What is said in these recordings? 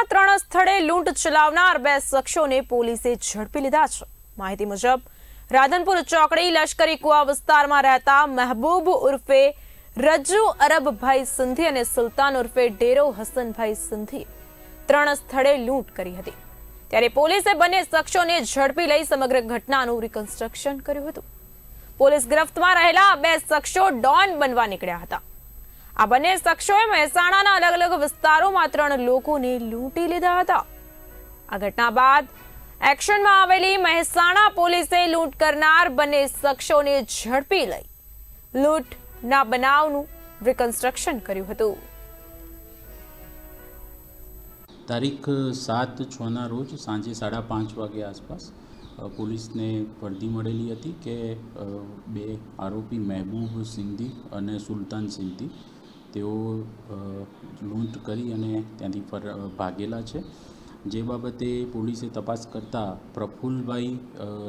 સુરતમાં ત્રણ સ્થળે લૂંટ ચલાવનાર બે શખ્સોને પોલીસે ઝડપી લીધા છે. માહિતી મુજબ, રાધનપુર ચોકડી લશ્કરી કુવા વિસ્તારમાં રહેતા મહેબૂબ ઉર્ફે રજુ અરબભાઈ સિંધી અને સુલતાન ઉર્ફે ડેરો હસનભાઈ સિંધી ત્રણ સ્થળે લૂંટ કરી હતી. ત્યારે પોલીસે બંને શખ્સોને ઝડપી લઈ સમગ્ર ઘટનાનું રિકન્સ્ટ્રક્શન કર્યું હતું. પોલીસ ગિરફ્તમાં રહેલા બે શખ્સો ડોન બનવા નીકળ્યા હતા. આ બંને શખ્સોએ મહેસાણાના અલગ અલગ વિસ્તારોમાં ત્રણ લોકોને લૂંટી લીધા હતા. આ ઘટના બાદ એક્શનમાં આવેલી મહેસાણા પોલીસે લૂંટ કરનાર બંને શખ્સોને ઝડપી લઈ લૂંટના બનાવનું રિકન્સ્ટ્રક્શન કર્યું હતું. તારીખ સાત છના રોજ સાંજે સાડા પાંચ વાગે આસપાસ પોલીસને વર્દી મળેલી હતી કે બે આરોપી મહેબૂબ સિંધી અને સુલતાન સિંધી તેઓ લૂંટ કરી અને ત્યાંથી ફર ભાગેલા છે. જે બાબતે પોલીસે તપાસ કરતાં પ્રફુલ્લભાઈ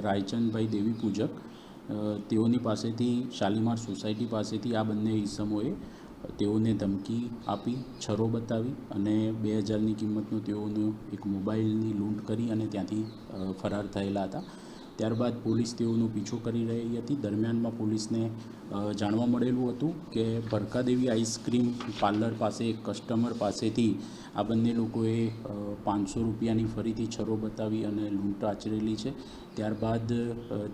રાયચંદભાઈ દેવી પૂજક તેઓની પાસેથી, શાલીમાર સોસાયટી પાસેથી આ બંને ઈસમોએ તેઓને ધમકી આપી, છરો બતાવી અને બે હજારની કિંમતનો તેઓનો એક મોબાઈલની લૂંટ કરી અને ત્યાંથી ફરાર થયેલા હતા. ત્યારબાદ પોલીસ તેઓનો પીછો કરી રહી હતી. દરમિયાનમાં પોલીસને જાણવા મળેલું હતું કે ભરકાદેવી આઈસ્ક્રીમ પાર્લર પાસે એક કસ્ટમર પાસેથી આ બંને લોકોએ પાંચસો રૂપિયાની ફરીથી છરો બતાવી અને લૂંટ આચરેલી છે. ત્યારબાદ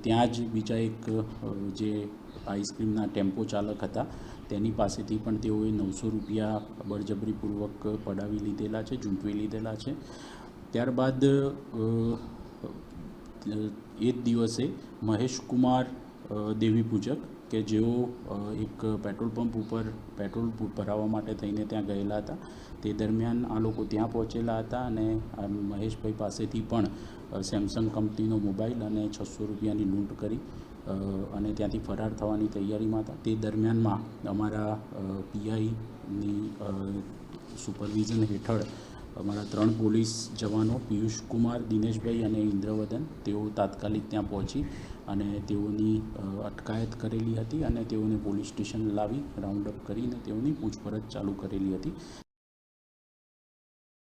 ત્યાં જ બીજા એક જે આઈસ્ક્રીમના ટેમ્પો ચાલક હતા, તેની પાસેથી પણ તેઓએ નવસો રૂપિયા બળજબરીપૂર્વક પડાવી લીધેલા છે, ઝૂંટવી લીધેલા છે. ત્યારબાદ એ જ દિવસે મહેશકુમાર કુમાર દેવી પૂજક કે જેઓ એક પેટ્રોલ પંપ ઉપર પેટ્રોલ ભરાવવા માટે થઈને ત્યાં ગયેલા હતા. તે દરમિયાન આ લોકો ત્યાં પહોંચેલા હતા અને મહેશભાઈ પાસેથી પણ સેમસંગ કંપનીનો મોબાઈલ અને છસો રૂપિયાની લૂંટ કરી અને ત્યાંથી ફરાર થવાની તૈયારીમાં હતા. તે દરમિયાનમાં અમારા પીઆઈની સુપરવિઝન હેઠળ અમારા ત્રણ પોલીસ જવાનો, પિયુષ કુમાર, દિનેશભાઈ અને ઇન્દ્રવદન, તેઓ તાત્કાલિક ત્યાં પહોંચી અને તેઓની અટકાયત કરેલી હતી અને તેઓને પોલીસ સ્ટેશન લાવી, રાઉન્ડ કરીને તેઓની પૂછપરછ ચાલુ કરેલી હતી.